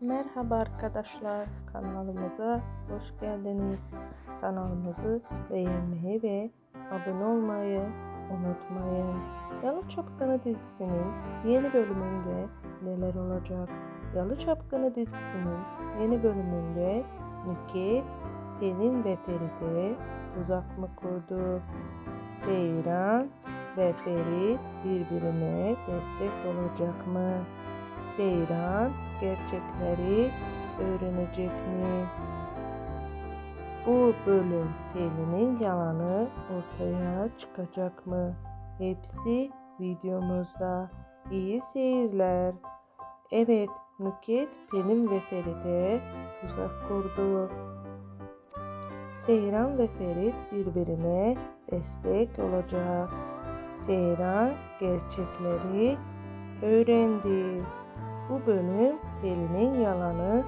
Merhaba arkadaşlar, kanalımıza hoş geldiniz. Kanalımızı beğenmeyi ve abone olmayı unutmayın. Yalı Çapkını dizisinin yeni bölümünde neler olacak? Yalı Çapkını dizisinin yeni bölümünde Nükhet, Pelin ve Ferit'e tuzak mı kurdu? Seyran ve Ferit birbirine destek olacak mı? Seyran gerçekleri öğrenecek mi? Bu bölüm Pelin'in yalanı ortaya çıkacak mı? Hepsi videomuzda. İyi seyirler. Evet, Nükhet, Pelin ve Ferit'e tuzak kurdu. Seyran ve Ferit birbirine destek olacak. Seyran gerçekleri öğrendi. Bu bölüm Pelin'in yalanı